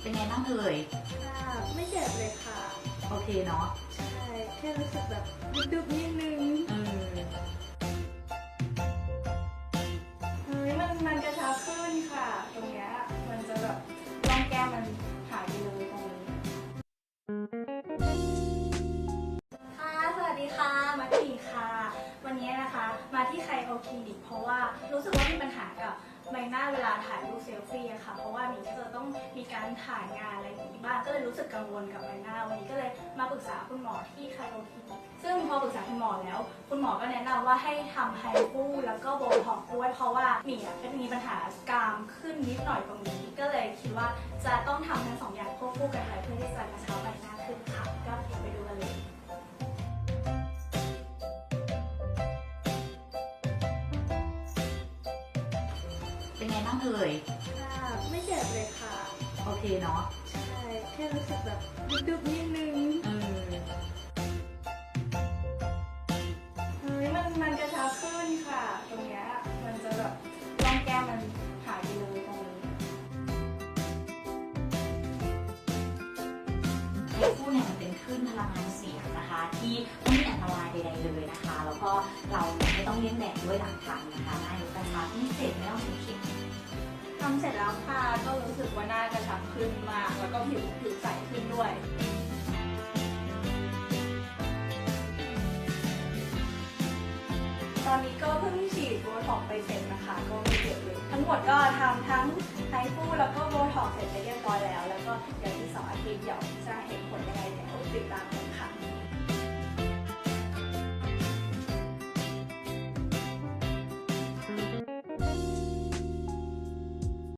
เป็นไงบ้างเอ่ย ค่ะไม่เจ็บเลยค่ะ โอเคเนาะ ใช่ แค่รู้สึกแบบดุบๆนิดนึงเออเฮ้ยมันมันกระชับขึ้นค่ะ ตรงเนี้ยมันจะแบบร่องแก้มมันหายไปเลยตรงนี้ ค่ะ สวัสดีค่ะมาตีค่ะ วันนี้นะคะ มาที่ไคโอคลินิกเพราะว่ารู้สึกว่ามีปัญหากับ ใบหน้าเวลาถ่ายรูปเซลฟี่อะค่ะ เพราะว่ามีจะต้องมีการถ่ายงานอะไรอย่างนี้บ้างก็เลยรู้สึกกังวลกับใบหน้า วันนี้ก็เลยมาปรึกษาคุณหมอที่ไคโอคลินิกซึ่งพอปรึกษาคุณหมอแล้ว คุณหมอก็แนะนำว่าให้ทำไฮฟูแล้วก็โบท็อกด้วย เพราะว่าหมีอะก็มีปัญหากรามขึ้นนิดหน่อยตรงนี้ ก็เลยคิดว่าจะต้องทำทั้งสองอย่างควบคู่กันไปเพื่อที่จะกระชับ เป็นไงบ้างเอ่ย ค่ะไม่เจ็บเลยค่ะ โอเคเนาะใช่ แค่รู้สึกแบบดุบๆนิดนึงเออเฮ้ยมันมันกระชับขึ้นค่ะ ตรงเนี้ยมันจะแบบร่องแก้มมันหายไปเลยตรงนี้ไฮฟูเนี่ยมันเป็นคลื่นพลังงานเสียงนะคะ ที่ไม่มีอันตรายใดๆเลยนะคะ แล้วก็เราไม่ต้องเลี้ยงแดดด้วยหลังทำนะคะ ทำเสร็จแล้วค่ะก็รู้สึกว่าหน้ากระชับขึ้นมาก แล้วก็ผิวผิวใสขึ้นด้วยตอนนี้ก็เพิ่งฉีดโบท็อกไปเสร็จนะคะ ก็ไม่เจ็บเลยทั้งหมดก็ทำทั้งไฮฟูแล้วก็โบท็อกเสร็จไปเรียบร้อยแล้ว แล้วก็เดี๋ยวที่สองอาทิตย์เดี๋ยวจะเห็น